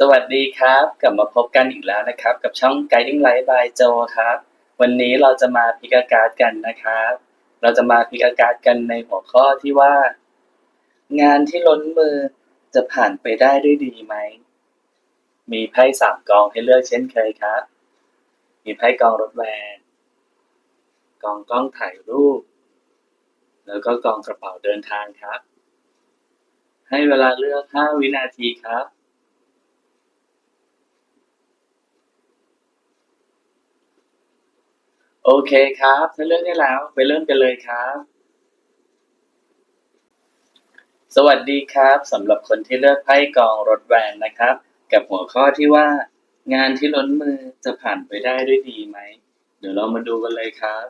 สวัสดีครับ กลับมาพบกันอีกแล้วนะครับ กับช่อง Guiding Light by Joe ครับ วันนี้เราจะมาพิกาการ์ดกันนะครับ เราจะมาพิกาการ์ดกันในหัวข้อที่ว่า งานที่ล้นมือจะผ่านไปได้ด้วยดีไหม มีไพ่สามกองให้เลือกเช่นเคยครับ มีไพ่กองรถแวนกองกล้องถ่ายรูป แล้วก็กองกระเป๋าเดินทางครับ ให้เวลาเลือก 5 วินาทีครับ โอเคครับ ถ้าเลือกได้แล้ว ไปเริ่มกันเลยครับ สวัสดีครับสำหรับคนที่เลือกไพ่กองรถแวนนะครับ กับหัวข้อที่ว่า งานที่ล้นมือจะผ่านไปได้ด้วยดีไหม เดี๋ยวเรามาดูกันเลยครับ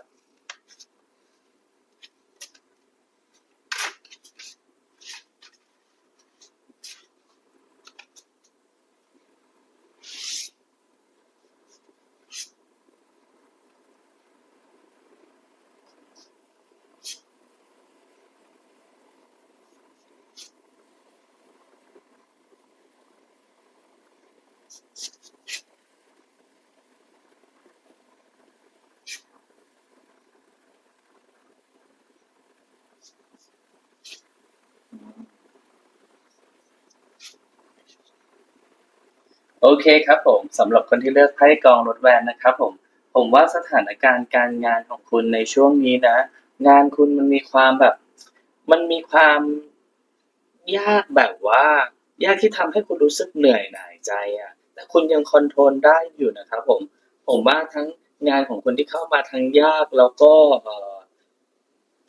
โอเคครับผมสำหรับคนที่เลือกไพ่กองรถแวนนะครับผมผมว่าสถานการณ์การงานของคุณในช่วงนี้นะ งานคุณมันมีความแบบ มันมีความยากแบบว่า ยากที่ทำให้คุณรู้สึกเหนื่อยหน่ายใจอะ คุณยังคอนโทรลได้อยู่นะครับผมผมว่าทั้งงานของคนที่เข้ามาทั้งยากแล้วก็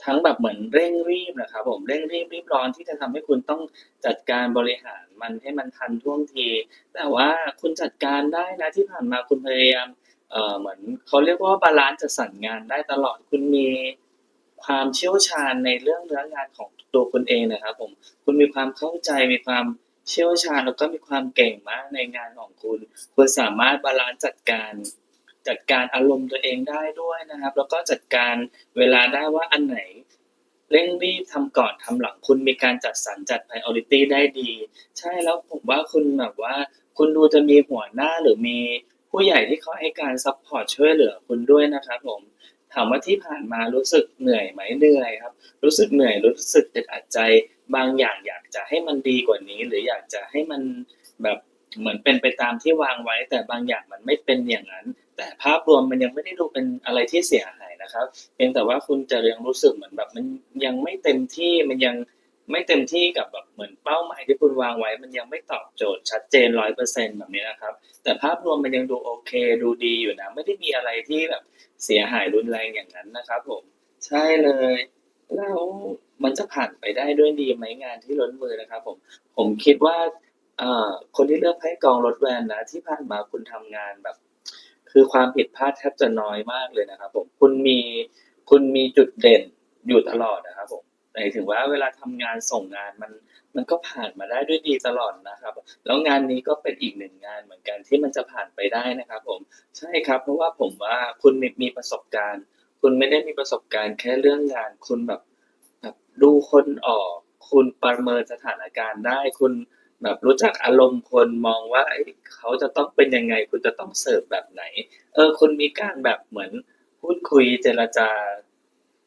ทั้งแบบเหมือนเร่งรีบนะครับ ผมเร่งรีบรีบร้อนที่จะทำให้คุณต้องจัดการบริหารมันให้มันทันท่วงที แต่ว่าคุณจัดการได้นะที่ผ่านมาคุณพยายามเอ่อเหมือนเขาเรียกว่าบาลานซ์จัดสรรงานได้ตลอดคุณมีความเชี่ยวชาญในเรื่องเนื้องานของตัวคุณเองนะครับ ผมคุณมีความเข้าใจมีความ เชี่ยวชาญแล้วก็มีความเก่งมากในงานของคุณ คุณสามารถบาลานซ์จัดการจัดการอารมณ์ตัวเองได้ด้วยนะครับ แล้วก็จัดการเวลาได้ว่าอันไหนเร่งรีบทำก่อนทำหลังคุณมีการจัดสรรจัด priority ได้ดี ใช่แล้วผมว่าคุณแบบว่า คุณดูจะมีหัวหน้าหรือมีผู้ใหญ่ที่เขาให้การซัพพอร์ตช่วยเหลือคุณด้วยนะครับผมถามว่าที่ผ่านมารู้สึกเหนื่อยไหมเหนื่อยครับ รู้สึกเหนื่อยรู้สึกอึดอัดใจ บางอย่างอยากจะให้มันดีกว่านี้ หรืออยากจะให้มันแบบเหมือนเป็นไปตามที่วางไว้ แต่บางอย่างมันไม่เป็นอย่างนั้น แต่ภาพรวมมันยังไม่ได้ดูเป็นอะไรที่เสียหายนะครับเพียงแต่ว่าคุณจะยังรู้สึกเหมือนแบบมันยังไม่เต็มที่มันยังไม่เต็มที่กับแบบเหมือนเป้าหมายที่คุณวางไว้ มันยังไม่ตอบโจทย์ชัดเจนร้อยเปอร์เซ็นแบบนี้นะครับ แต่ภาพรวมมันยังดูโอเค ดูดีอยู่นะ ไม่ได้มีอะไรที่แบบเสียหายรุนแรงอย่างนั้นนะครับผม ใช่เลย แล้วมันจะผ่านไปได้ด้วยดีไหมงานที่ล้นมือนะครับ ผม ผมคิดว่าเอ่อคนที่เลือกไพ่กองรถแวนนะ ที่ผ่านมาคุณทำงานแบบ คือความผิดพลาดแทบจะน้อยมากเลยนะครับ ผมคุณมีคุณมีจุดเด่นอยู่ตลอดนะครับผมหมายถึงว่าเวลาทำงานส่งงานมัน มันก็ผ่านมาได้ด้วยดีตลอดนะครับ แล้วงานนี้ก็เป็นอีกหนึ่งงานเหมือนกันที่มันจะผ่านไปได้นะครับ ผมใช่ครับ เพราะว่าผมว่าคุณมีมีประสบการณ์ คุณไม่ได้มีประสบการณ์แค่เรื่องงาน คุณแบบแบบดูคนออก คุณประเมินสถานการณ์ได้ คุณแบบรู้จักอารมณ์คนมองว่าเอ้ยเขาจะต้องเป็นยังไง คุณจะต้องเสิร์ฟแบบไหน เออ คุณมีการแบบเหมือนพูดคุยเจรจา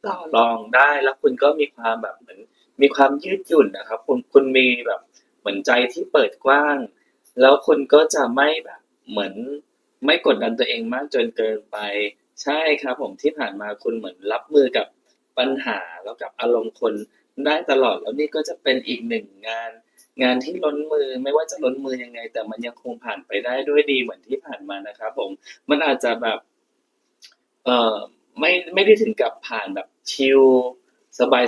ต่อรองได้ แล้วคุณก็มีความแบบเหมือนมีความยืดหยุ่นนะครับ คุณคุณมีแบบเหมือนใจที่เปิดกว้าง แล้วคุณก็จะไม่แบบเหมือนไม่กดดันตัวเองมากจนเกินไป ใช่ครับผมที่ผ่านมาคุณเหมือนรับมือกับปัญหาแล้วกับอารมณ์คนได้ตลอดแล้วนี่ก็จะเป็นอีกหนึ่งงาน งานที่ล้นมือไม่ว่าจะล้นมือยังไง แต่มันยังคงผ่านไปได้ด้วยดีเหมือนที่ผ่านมานะครับผมมันอาจจะแบบ เอ่อไม่ไม่ได้ถึงกับผ่านแบบชิล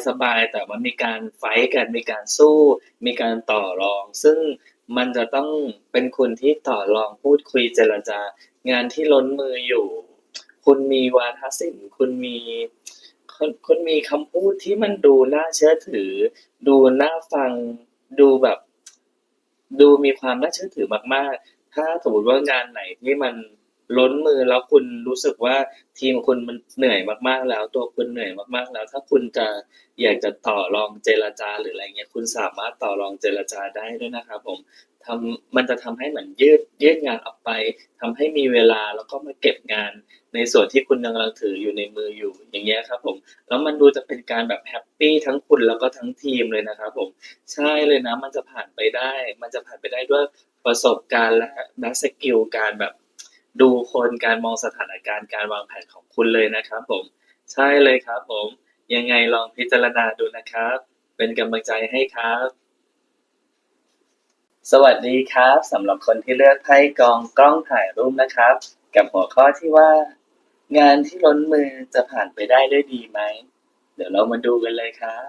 สบายๆแต่มันมีการไฟกันมีการสู้ มีการต่อรอง ซึ่งมันจะต้องเป็นคุณที่ต่อรองพูดคุยเจรจางานที่ล้นมืออยู่ คุณมีวาทศิลป์คุณมีคุณคุณมีคำพูดที่มันดูน่าเชื่อถือ ดูน่าฟังดูแบบ ดูมีความน่าเชื่อถือมาก ๆ ถ้าสมมติว่างานไหนที่มันล้นมือแล้วคุณรู้สึกว่าทีมคุณมันเหนื่อยมากๆ แล้ว ตัวคุณเหนื่อยมากๆ แล้ว ถ้าคุณจะอยากจะต่อรองเจรจาหรืออะไรเงี้ยคุณสามารถต่อรองเจรจาได้ด้วยนะครับผม ทำมันจะทำให้เหมือนยืดยืดงานออกไปทำให้มีเวลาแล้วก็มาเก็บงานในส่วนที่คุณกำลังถืออยู่ในมืออยู่อย่างเงี้ยครับผมแล้วมันดูจะเป็นการแบบแฮปปี้ทั้งคุณแล้วก็ทั้งทีมเลยนะครับผมใช่เลยนะมันจะผ่านไปได้ มันจะผ่านไปได้ด้วยประสบการณ์และและสกิลการแบบดูคนการมองสถานการณ์การวางแผนของคุณเลยนะครับผมใช่เลยครับผมยังไงลองพิจารณาดูนะครับ เป็นกำลังใจให้ครับ สวัสดีครับสำหรับคนที่เลือกไพ่กองกล้องถ่ายรูปนะครับ กับหัวข้อที่ว่า งานที่ล้นมือจะผ่านไปได้ด้วยดีไหม เดี๋ยวเรามาดูกันเลยครับ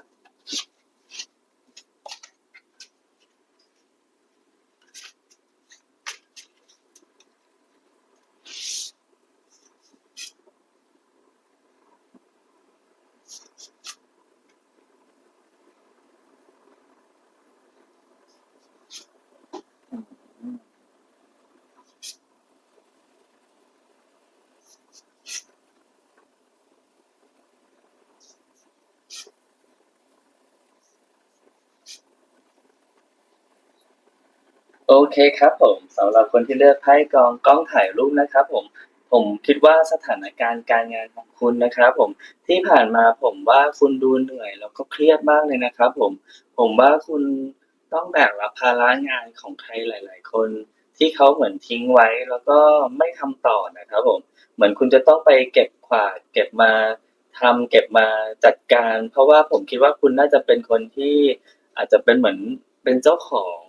โอเคครับผมสำหรับคนที่เลือกไพ่กองกล้องถ่ายรูปนะครับผมผมคิดว่าสถานการณ์การงานของคุณนะครับผมที่ผ่านมาผมว่าคุณดูเหนื่อยแล้วก็เครียดมากเลยนะครับผมผมว่าคุณต้องแบกรับภาระงานของใครหลาย ๆ คน ที่เขาเหมือนทิ้งไว้แล้วก็ไม่ทำต่อนะครับผมเหมือนคุณจะต้องไปเก็บขวาดเก็บมาทำเก็บมาจัดการ เพราะว่าผมคิดว่าคุณน่าจะเป็นคนที่อาจจะเป็นเหมือนเป็นเจ้าของ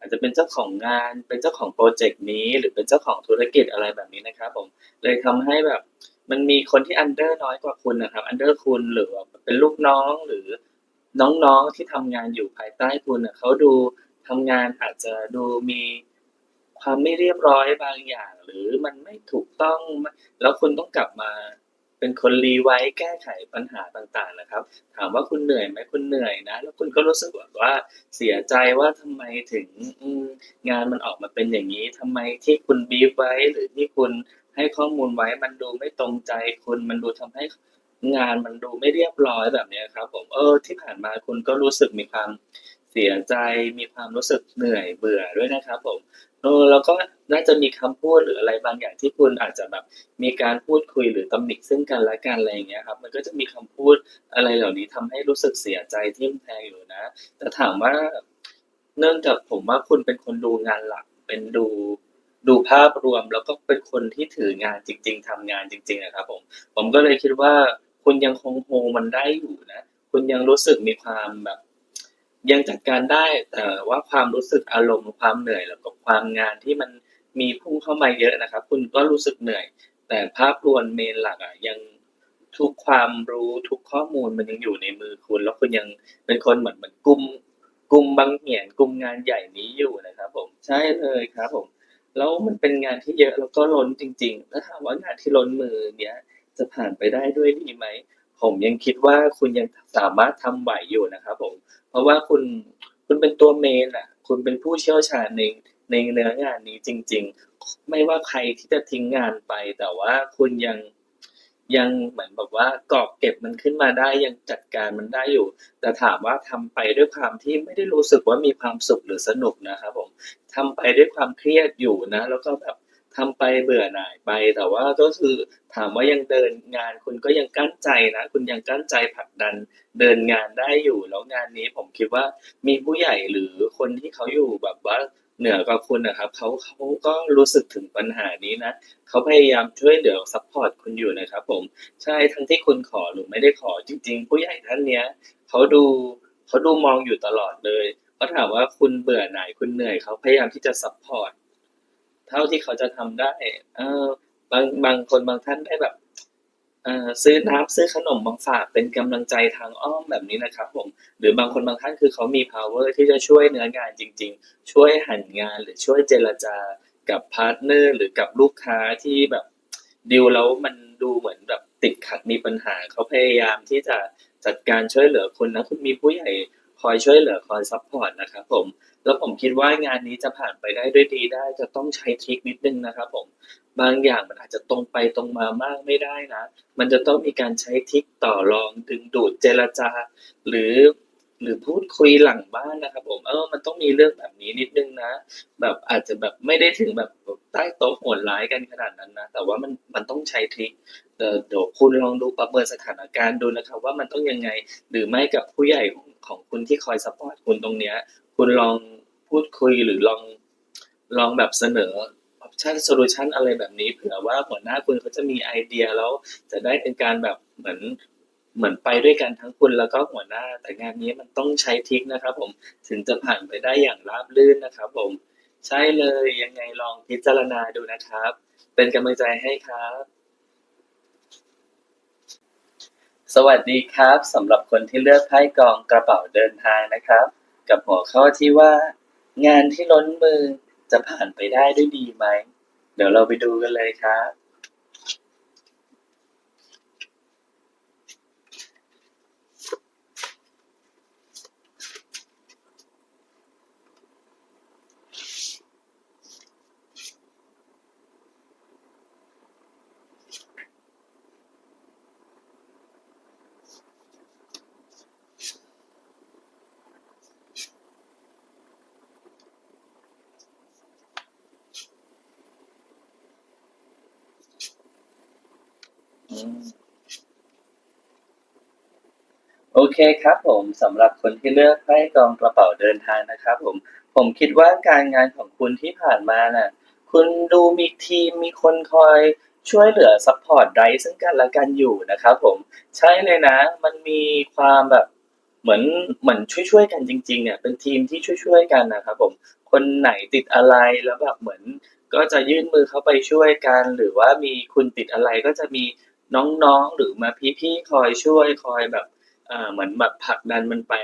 อาจจะเป็นเจ้าของงาน เป็นเจ้าของโปรเจกต์นี้ หรือเป็นเจ้าของธุรกิจอะไรแบบนี้นะครับผมเลยทำให้แบบมันมีคนที่ under น้อยกว่าคุณนะครับ under คุณหรือเป็นลูกน้องหรือน้องๆที่ทำงานอยู่ภายใต้คุณน่ะเขาดูทำงานอาจจะดูมีความไม่เรียบร้อยบางอย่าง หรือมันไม่ถูกต้องแล้วคุณต้องกลับมา เป็นคน rewrite แก้ไขปัญหาต่างๆนะครับ ถามว่าคุณเหนื่อยไหมคุณเหนื่อยนะ แล้วคุณก็รู้สึกว่าเสียใจว่าทำไมถึงงานมันออกมาเป็นอย่างงี้ทำไมที่คุณบรีฟไว้หรือที่คุณให้ข้อมูลไว้มันดูไม่ตรงใจคุณมันดูทำให้งานมันดูไม่เรียบร้อยแบบนี้ครับ ผมเออที่ผ่านมาคุณก็รู้สึกมีความเสียใจมีความรู้สึกเหนื่อยเบื่อด้วยนะครับ ผม เออแล้วก็น่าจะมีคำพูดหรืออะไรบางอย่างที่คุณอาจจะแบบมีการพูดคุยหรือตำหนิซึ่งกันและกันอะไรอย่างเงี้ยครับ มันก็จะมีคำพูดอะไรเหล่านี้ทำให้รู้สึกเสียใจทิ่มแทงอยู่นะ แต่ถามว่าเนื่องจากผมว่าคุณเป็นคนดูงานหลัก เป็นดูดูภาพรวมแล้วก็เป็นคนที่ถืองานจริง ๆทำงานจริงๆอะครับ ผม ผมก็เลยคิดว่าคุณยังคงโฮมันได้อยู่นะ คุณยังรู้สึกมีความแบบ ยังจัดการได้ แต่ว่าความรู้สึกอารมณ์ความเหนื่อยแล้วก็ความงานที่มันมีพุ่งเข้ามาเยอะนะครับ คุณก็รู้สึกเหนื่อย แต่ภาพรวมเมนหลักอะยังทุกความรู้ทุกข้อมูลมันยังอยู่ในมือคุณ แล้วคุณยังเป็นคนเหมือนเหมือนกุมกุมบังเหียนกุมงานใหญ่นี้อยู่นะครับ ผมใช่เลยครับ ผม แล้วมันเป็นงานที่เยอะแล้วก็ล้นจริงๆแล้วถามว่างานที่ล้นมือเนี้ยจะผ่านไปได้ด้วยดีไหมผมยังคิดว่าคุณยังสามารถทำไหวอยู่นะครับผม เพราะว่าคุณคุณเป็นตัวเมนอะ คุณเป็นผู้เชี่ยวชาญในในเนื้องานนี้จริง ๆ ไม่ว่าใครที่จะทิ้งงานไป แต่ว่าคุณยังยังเหมือนแบบว่ากอบเก็บมันขึ้นมาได้ยังจัดการมันได้อยู่ แต่ถามว่าทำไปด้วยความที่ไม่ได้รู้สึกว่ามีความสุขหรือสนุกนะครับผมทำไปด้วยความเครียดอยู่นะ แล้วก็แบบ ทำไปเบื่อหน่ายไปแต่ว่าก็คือถามว่ายังเดินงานคุณก็ยังกั้นใจนะ คุณยังกั้นใจผลักดันเดินงานได้อยู่แล้วงานนี้ผมคิดว่ามีผู้ใหญ่หรือคนที่เขาอยู่แบบว่าเหนือกว่าคุณนะครับเขาเขาก็รู้สึกถึงปัญหานี้นะเขาพยายามช่วยเหลือซัปพอร์ตคุณอยู่นะครับผมใช่ทั้งที่คุณขอหรือไม่ได้ขอจริง ๆ ผู้ใหญ่ท่านเนี้ยเขาดูเขาดูมองอยู่ตลอดเลยเขาถามว่าคุณเบื่อหน่ายคุณเหนื่อยเขาพยายามที่จะซัปพอร์ต เท่าที่เขาจะทำได้ เออบางบางคนบางท่านได้แบบเอ่อซื้อน้ำซื้อขนมมางฝากเป็นกำลังใจทางอ้อมแบบนี้นะครับ ผม หรือบางคนบางท่านคือเขามีพาวเวอร์ที่จะช่วยเนื้องานจริง ๆ ช่วยหั่นงานหรือช่วยเจรจากับพาร์ตเนอร์หรือกับลูกค้าที่แบบดีลแล้วมันดูเหมือนแบบติดขัดมีปัญหา เขาพยายามที่จะจัดการช่วยเหลือคุณนะคุณมีผู้ใหญ่ คอยช่วยเหลือคอยซัพพอร์ตนะครับผม แล้วผมคิดว่างานนี้จะผ่านไปได้ด้วยดีได้ จะต้องใช้ทริคนิดหนึ่งนะครับผม บางอย่างมันอาจจะตรงไปตรงมามากไม่ได้นะ มันจะต้องมีการใช้ทริคต่อรองดึงดูดเจรจา หรือ หรือพูดคุยหลังบ้านนะครับ ผมเออมันต้องมีเรื่องแบบนี้นิดนึงนะ แบบอาจจะแบบไม่ได้ถึงแบบใต้โต๊ะโหดร้ายกันขนาดนั้นนะ แต่ว่ามันมันต้องใช้ทริกเดี๋ยวคุณลองดูประเมินสถานการณ์ดูนะครับ ว่ามันต้องยังไงหรือไม่กับผู้ใหญ่ของของคุณที่คอยซัปอร์ตคุณตรงเนี้ย คุณลองพูดคุยหรือลองลองแบบเสนอ option solution อะไรแบบนี้เผื่อว่าหัวหน้าคุณเขาจะมีไอเดียแล้วจะได้เป็นการแบบเหมือน เหมือนไปด้วยกันทั้งคุณแล้วก็หัวหน้า แต่งานนี้มันต้องใช้ทิกนะครับ ผมถึงจะผ่านไปได้อย่างราบรื่นนะครับ ผม ใช่เลยยังไงลองพิจารณาดูนะครับ เป็นกำลังใจให้ครับ สวัสดีครับสำหรับคนที่เลือกไพ่กองกระเป๋าเดินทางนะครับ กับหัวข้อที่ว่า งานที่ล้นมือจะผ่านไปได้ด้วยดีไหมเดี๋ยวเราไปดูกันเลยครับ โอเคครับผมสำหรับคนที่เลือกไพ่กองกระเป๋าเดินทางนะครับ ผม ผมคิดว่าการงานของคุณที่ผ่านมาน่ะ คุณดูมีทีมมีคนคอยช่วยเหลือซัพพอร์ตไดซึ่งกันและกันอยู่นะครับผมใช่เลยนะ มันมีความแบบเหมือนเหมือนช่วยๆกันจริงๆเนี่ยเป็นทีมที่ช่วยๆกันนะครับผมคนไหนติดอะไรแล้วแบบเหมือนก็จะยื่นมือเข้าไปช่วยกัน หรือว่ามีคุณติดอะไรก็จะมี น้องๆ หรือมาพี่ๆคอยช่วยคอยแบบอ่าเหมือนแบบผลักดันมันไป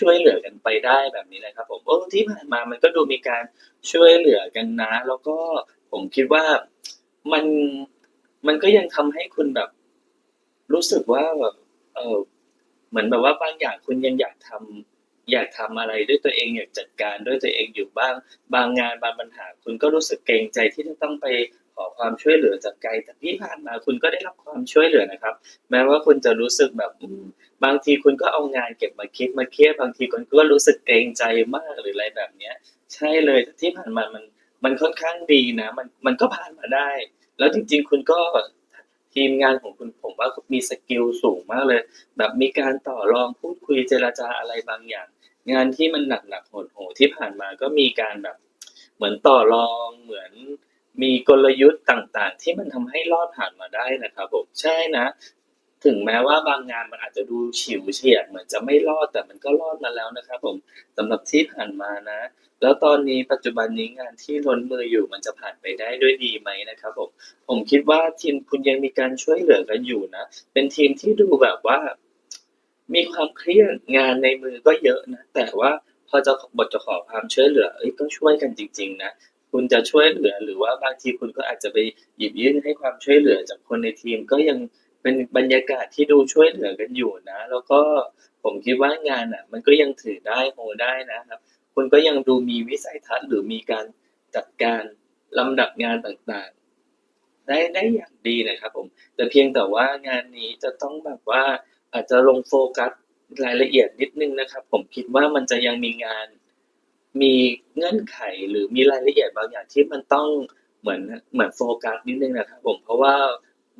ช่วยๆเหลือกันไปได้แบบนี้นะครับ ผมเออที่ผ่านมามันก็ดูมีการช่วยเหลือกันนะ แล้วก็ผมคิดว่ามันมันก็ยังทำให้คุณแบบ รู้สึกว่าแบบเออเหมือนแบบว่าบางอย่างคุณยังอยากทำอยากทำอะไรด้วยตัวเองอยากจัดการด้วยตัวเองอยู่บ้าง บางงานบางปัญหา คุณก็รู้สึกเกรงใจที่จะต้องไป อความช่วยเหลือจากไกลแต่ที่ผ่านมาคุณก็ได้รับความช่วยเหลือนะครับ แม้ว่าคุณจะรู้สึกแบบบางทีคุณก็เอางานเก็บมาคิดมาเครียดบางทีคุณก็รู้สึกเกรงใจมากหรืออะไรแบบเนี้ย ใช่เลยที่ผ่านมามันมันค่อนข้างดีนะ มันมันก็ผ่านมาได้ แล้วจริง ๆ คุณก็ทีมงานของคุณผมว่ามีสกิลสูงมากเลย แบบมีการต่อรองพูดคุยเจรจาอะไรบางอย่าง งานที่มันหนักๆโหดๆที่ผ่านมาก็มีการแบบ เหมือนต่อรองเหมือน มีกลยุทธ์ต่างๆ ที่มันทำให้รอดผ่านมาได้นะครับผมใช่นะ ถึงแม้ว่าบางงานมันอาจจะดูฉิวเฉียดเหมือนจะไม่รอดแต่มันก็รอดมาแล้วนะครับผมสำหรับที่ผ่านมานะ แล้วตอนนี้ปัจจุบันนี้งานที่ล้นมืออยู่มันจะผ่านไปได้ด้วยดีไหมนะครับผมผมคิดว่าทีมคุณยังมีการช่วยเหลือกันอยู่นะ เป็นทีมที่ดูแบบว่า มีความเครียดงานในมือก็เยอะนะแต่ว่าพอจะบทจะขอความช่วยเหลือเอ้ยก็ช่วยกันจริง ๆ นะ คุณจะช่วยเหลือ หรือว่าบางทีคุณก็อาจจะไปหยิบยื่นให้ความช่วยเหลือจากคนในทีม ก็ยังเป็นบรรยากาศที่ดูช่วยเหลือกันอยู่นะ แล้วก็ผมคิดว่างานอะ มันก็ยังถือได้โฮได้นะครับ คุณก็ยังดูมีวิสัยทัศน์ หรือมีการจัดการลำดับงานต่างๆ ได้ได้อย่างดีนะครับ ผม แต่เพียงแต่ว่างานนี้จะต้องแบบว่าอาจจะลงโฟกัสรายละเอียดนิดนึงนะครับ ผมคิดว่ามันจะยังมีงาน มีเงื่อนไขหรือมีรายละเอียดบางอย่างที่มันต้องเหมือนเหมือนโฟกัสนิดนึงนะครับผมเพราะว่า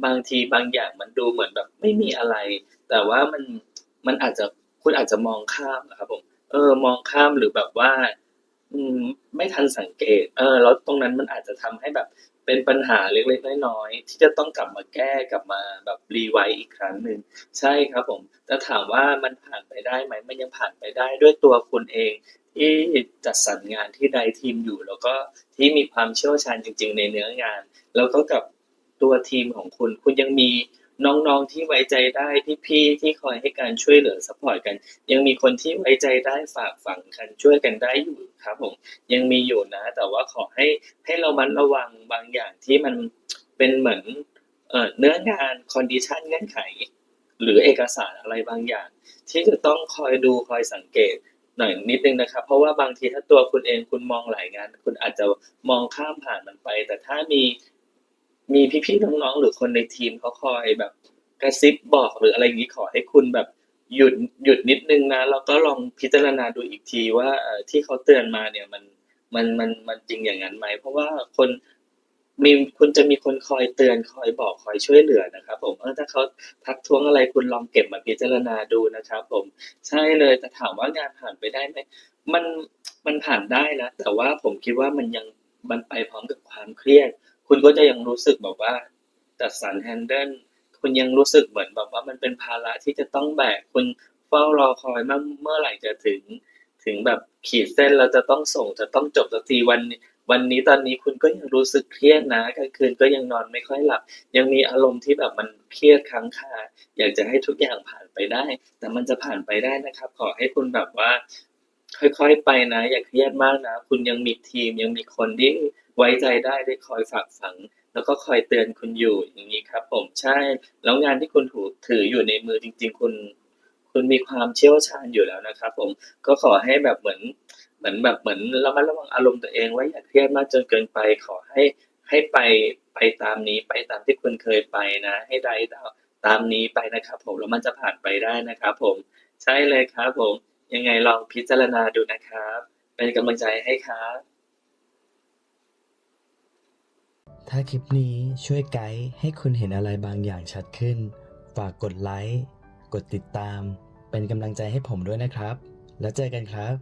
บางทีบางอย่างมันดูเหมือนแบบไม่มีอะไร แต่ว่ามันมันอาจจะคุณอาจจะมองข้ามนะครับผมเออมองข้ามหรือแบบว่า อืมไม่ทันสังเกต เออแล้วตรงนั้นมันอาจจะทำให้แบบ เป็นปัญหาเล็กๆน้อยๆที่จะต้องกลับมาแก้กลับมาแบบรีไวต์อีกครั้งหนึ่งใช่ครับผมแต่ถามว่ามันผ่านไปได้ไหมมันยังผ่านไปได้ด้วยตัวคุณเองที่จัดสรรงานที่ใดทีมอยู่ แล้วก็ที่มีความเชี่ยวชาญจริง ๆ ในเนื้องาน แล้วก็กับตัวทีมของคุณ คุณยังมี น้องๆที่ไว้ใจได้พี่ๆที่คอยให้การช่วยเหลือซัพพอร์ตกัน ยังมีคนที่ไว้ใจได้ฝากฝังกันช่วยกันได้อยู่ครับผมยังมีอยู่นะ แต่ว่าขอให้ให้เรามันระวังบางอย่างที่มันเป็นเหมือนเอ่อเนื้องานคอนดิชันเงื่อนไข หรือเอกสารอะไรบางอย่าง ที่จะต้องคอยดูคอยสังเกตหน่อยนิดนึงนะครับ เพราะว่าบางทีถ้าตัวคุณเองคุณมองหลายงาน คุณอาจจะมองข้ามผ่านมันไป แต่ถ้ามี มีพี่ๆน้องๆหรือคนในทีมเขาคอยแบบกระซิบบอกหรืออะไรอย่างนี้ขอให้คุณแบบหยุดหยุดนิดนึงนะแล้วก็ลองพิจารณาดูอีกทีว่าที่เขาเตือนมาเนี่ยมันมันมันมันจริงอย่างนั้นไหมเพราะว่าคนมีคุณจะมีคนคอยเตือนคอยบอกคอยช่วยเหลือนะครับ ผมเออถ้าเขาทักท้วงอะไรคุณลองเก็บมาพิจารณาดูนะครับ ผมใช่เลยแต่ถามว่างานผ่านไปได้ไหมมันมันผ่านได้นะแต่ว่าผมคิดว่ามันยังมันไปพร้อมกับความเครียด คุณก็จะยังรู้สึกแบบว่าจัดสรรแฮนเดิลคุณยังรู้สึกเหมือนแบบว่ามันเป็นภาระที่จะต้องแบกคุณเฝ้ารอคอยเมื่อเมื่อไหร่จะถึง ถึงแบบขีดเส้นแล้วจะต้องส่งจะต้องจบสักทีวันวันนี้ตอนนี้คุณก็ยังรู้สึกเครียดนะกลางคืนก็ยังนอนไม่ค่อยหลับ ยังมีอารมณ์ที่แบบมันเครียดค้างคาอยากจะให้ทุกอย่างผ่านไปได้ แต่มันจะผ่านไปได้นะครับ ขอให้คุณแบบว่า ค่อยๆไปนะ อย่าเครียดมากนะ คุณยังมีทีมยังมีคนที่ ไว้ใจได้ได้คอยฝากฝัง แล้วก็คอยเตือนคุณอยู่อย่างนี้ครับ ผมใช่แล้วงานที่คุณถูถืออยู่ในมือจริง ๆ คุณ คุณมีความเชี่ยวชาญอยู่แล้วนะครับ ผมก็ขอให้แบบเหมือนเหมือนแบบเหมือนระมัดระวังอารมณ์ตัวเองไว้อย่าเครียดมากจนเกินไปขอให้ให้ไปไปตามนี้ไปตามที่คุณเคยไปนะ ให้ได้ตามนี้ไปนะครับ ผมแล้วมันจะผ่านไปได้นะครับ ผมใช่เลยครับ ผมยังไงลองพิจารณาดูนะครับ เป็นกำลังใจให้ครับ ถ้าคลิปนี้ช่วยไกด์ให้คุณเห็นอะไรบางอย่างชัดขึ้น ฝากกดไลค์ กดติดตาม เป็นกำลังใจให้ผมด้วยนะครับ แล้วเจอกันครับ